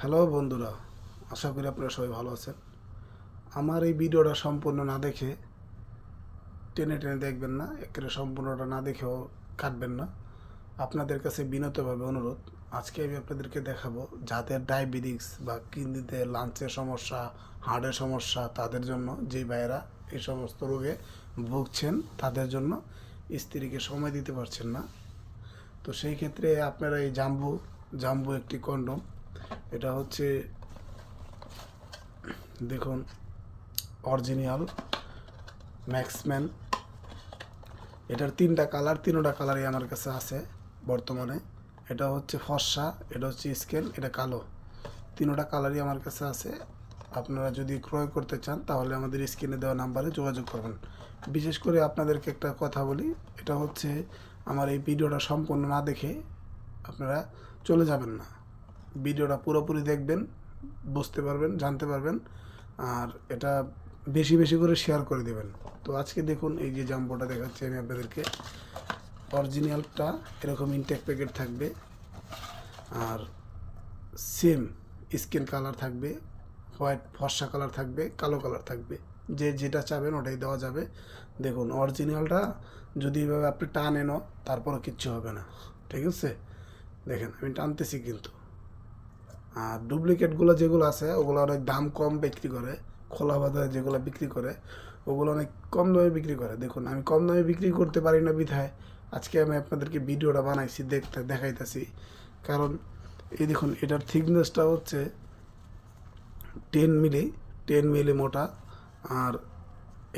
Hello বন্ধুরা, আশা করি আপনারা সবাই ভালো আছেন। আমার এই ভিডিওটা সম্পূর্ণ না দেখে টেনে টেনে দেখবেন না, একেবারে সম্পূর্ণটা না দেখেও কাটবেন না। আপনাদের কাছে বিনতভাবে অনুরোধ, আজকে আমি আপনাদেরকে দেখাবো যাদের ডায়াবেটিক্স বা কিডনিতে লাঞ্চের সমস্যা হার্টের সমস্যা, তাদের জন্য যে ভাইয়েরা এই সমস্ত রোগে ভুগছেন, তাদের জন্য স্ত্রীকে সময় দিতে পারছেন না। তো সেই ক্ষেত্রে আপনারা এই জাম্বু জাম্বু একটি কন্ডম এটা হচ্ছে, দেখুন অরিজিনাল ম্যাক্সম্যান এটার তিনটা কালার তিনোটা কালারই আমার কাছে আছে বর্তমানে। এটা হচ্ছে ফর্সা, এটা হচ্ছে স্কেল এটা কালো। তিনোটা কালারই আমার কাছে আছে। আপনারা যদি ক্রয় করতে চান, তাহলে আমাদের স্ক্রিনে দেওয়া নাম্বারে যোগাযোগ করবেন। বিশেষ করে আপনাদেরকে একটা কথা বলি, এটা হচ্ছে আমার এই ভিডিওটা সম্পূর্ণ না দেখে আপনারা চলে যাবেন না। ভিডিওটা পুরোপুরি দেখবেন, বুঝতে পারবেন, জানতে পারবেন, আর এটা বেশি বেশি করে শেয়ার করে দেবেন। তো আজকে দেখুন, এই যে জাম্বোটা দেখাচ্ছি আমি আপনাদেরকে। অরিজিনালটা এরকম ইনটেক প্যাকেট থাকবে, আর সেম স্কিন কালার থাকবে হোয়াইট ফর্সা কালার থাকবে, কালো কালার থাকবে। যে যেটা চাবেন ওটাই দেওয়া যাবে। দেখুন, অরিজিনালটা যদি এভাবে আপনি টানেনও, তারপরও কিচ্ছু হবে না। ঠিক আছে? দেখেন, আমি টানতেছি কিন্তু। আর ডুপ্লিকেটগুলো যেগুলো আছে, ওগুলো অনেক দাম কম বিক্রি করে, খোলা বাজারে যেগুলো বিক্রি করে, ওগুলো অনেক কম দামে বিক্রি করে। দেখুন, আমি কম দামে বিক্রি করতে পারি না বিধায়, আজকে আমি আপনাদেরকে ভিডিওটা বানাইছি, দেখতে, দেখাইতেছি। কারণ, এই দেখুন, এটার থিকনেসটা হচ্ছে টেন মিলি টেন মিলি মোটা, আর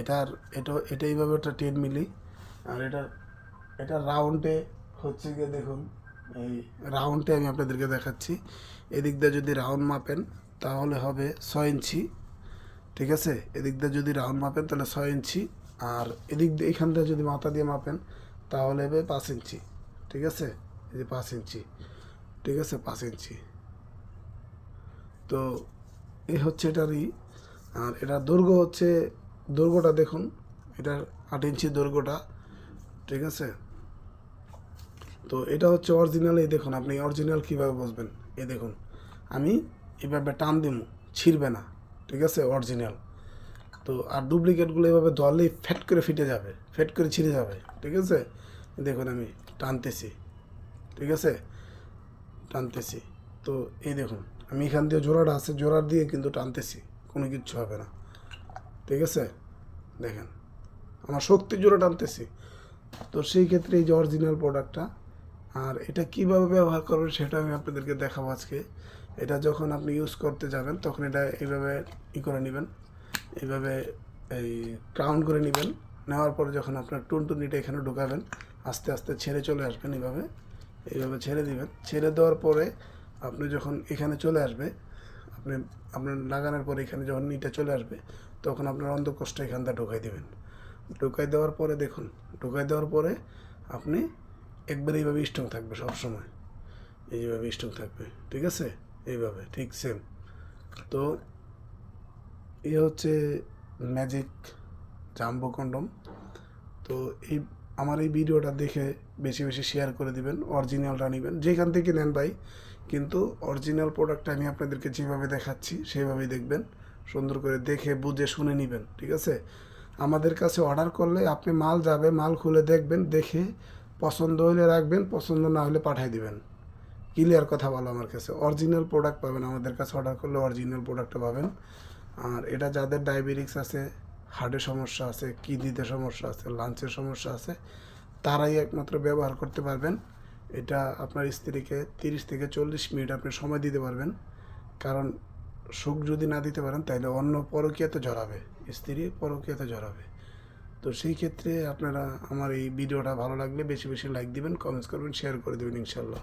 এটার, এটা এটা এইভাবে ওটা টেন মিলি আর এটা এটা রাউন্ডে হচ্ছে গিয়ে দেখুন এই রাউন্ডে আমি আপনাদেরকে দেখাচ্ছি। এদিক দিয়ে যদি রাউন্ড মাপেন, তাহলে হবে ছয় ইঞ্চি। ঠিক আছে? এদিক দিয়ে যদি রাউন্ড মাপেন, তাহলে ছয় ইঞ্চি। আর এদিক দিয়ে এখান থেকে যদি মাথা দিয়ে মাপেন, তাহলে হবে পাঁচ ইঞ্চি। ঠিক আছে? এই যে পাঁচ ইঞ্চি। ঠিক আছে? পাঁচ ইঞ্চি। তো এ হচ্ছে এটারই, আর এটার দৈর্ঘ্য হচ্ছে, দৈর্ঘ্যটা দেখুন। এটার আট ইঞ্চি দৈর্ঘ্যটা। ঠিক আছে? তো এটা হচ্ছে অরিজিনাল এই দেখুন, আপনি অরিজিনাল কীভাবে বুঝবেন এই দেখুন, আমি এভাবে টান দিব ছিঁড়বে না, ঠিক আছে অরিজিনাল তো আর ডুপ্লিকেটগুলো এভাবে দলেই ফ্যাট করে ফিটে যাবে, ফ্যাট করে ছিঁড়ে যাবে, ঠিক আছে? দেখুন, আমি টানতেছি, ঠিক আছে? টানতেছি, তো এই দেখুন, আমি এখান দিয়ে জোড়াটা আছে, জোড়ার দিয়ে কিন্তু টানতেছি, কোনো কিচ্ছু হবে না, ঠিক আছে? দেখেন, আমার শক্তি জোড়া টানতেছি, তো সেই ক্ষেত্রে এই যে অরিজিনাল প্রোডাক্টটা আর এটা কীভাবে ব্যবহার করবেন সেটা আমি আপনাদেরকে দেখাবো আজকে। এটা যখন আপনি ইউজ করতে যাবেন, তখন এটা এইভাবে ই করে নেবেন। এইভাবে এই ক্রাউন করে নেবেন। নেওয়ার পরে যখন আপনার টুনটুনিটা এখানে ঢুকাবেন, আস্তে আস্তে ছেড়ে চলে আসবেন এইভাবে। এইভাবে ছেড়ে দিবেন। ছেড়ে দেওয়ার পরে আপনি যখন এখানে চলে আসবে, আপনি আপনার লাগানোর পরে এখানে যখন নিটা চলে আসবে, তখন আপনার অন্ধকষ্ট এখানটা ঢুকাই দেবেন। ঢুকাই দেওয়ার পরে দেখুন, ঢুকাই দেওয়ার পরে আপনি একবার এইভাবে স্ট্রং থাকবে সবসময়। এইভাবে স্ট্রং থাকবে, ঠিক আছে? এইভাবে, ঠিক সেম তো এ হচ্ছে ম্যাজিক জাম্বো কন্ডম তো এই, আমার এই ভিডিওটা দেখে বেশি বেশি শেয়ার করে দিবেন অরিজিনালটা নেবেন, যেখান থেকে নেন ভাই। কিন্তু অরিজিনাল প্রোডাক্টটা আমি আপনাদেরকে যেভাবে দেখাচ্ছি, সেইভাবেই দেখবেন। সুন্দর করে দেখে, বুঝে, শুনে নেবেন, ঠিক আছে? আমাদের কাছে অর্ডার করলে আপনি মাল যাবে, মাল খুলে দেখবেন, দেখে পছন্দ হলে রাখবেন, পছন্দ না হলে পাঠিয়ে দিবেন। ক্লিয়ার কথা বলো আমার কাছে। অরিজিনাল প্রোডাক্ট পাবেন, আমাদের কাছে অর্ডার করলে অরিজিনাল প্রোডাক্টটা পাবেন। আর এটা যাদের ডায়াবেটিক্স আছে হার্টের সমস্যা আছে কিডনিতে সমস্যা আছে লাঞ্চের সমস্যা আছে, তারাই একমাত্র ব্যবহার করতে পারবেন। এটা আপনার স্ত্রীকে তিরিশ থেকে চল্লিশ মিনিট আপনি সময় দিতে পারবেন। কারণ সুখ যদি না দিতে পারেন তাহলে অন্য পরকীয়াতে জড়াবে। স্ত্রী পরকীয়াতে জড়াবে। তো সেই ক্ষেত্রে আপনারা আমার এই ভিডিওটা ভালো লাগলে বেশি বেশি লাইক দিবেন কমেন্টস করবেন শেয়ার করে দেবেন ইনশাল্লাহ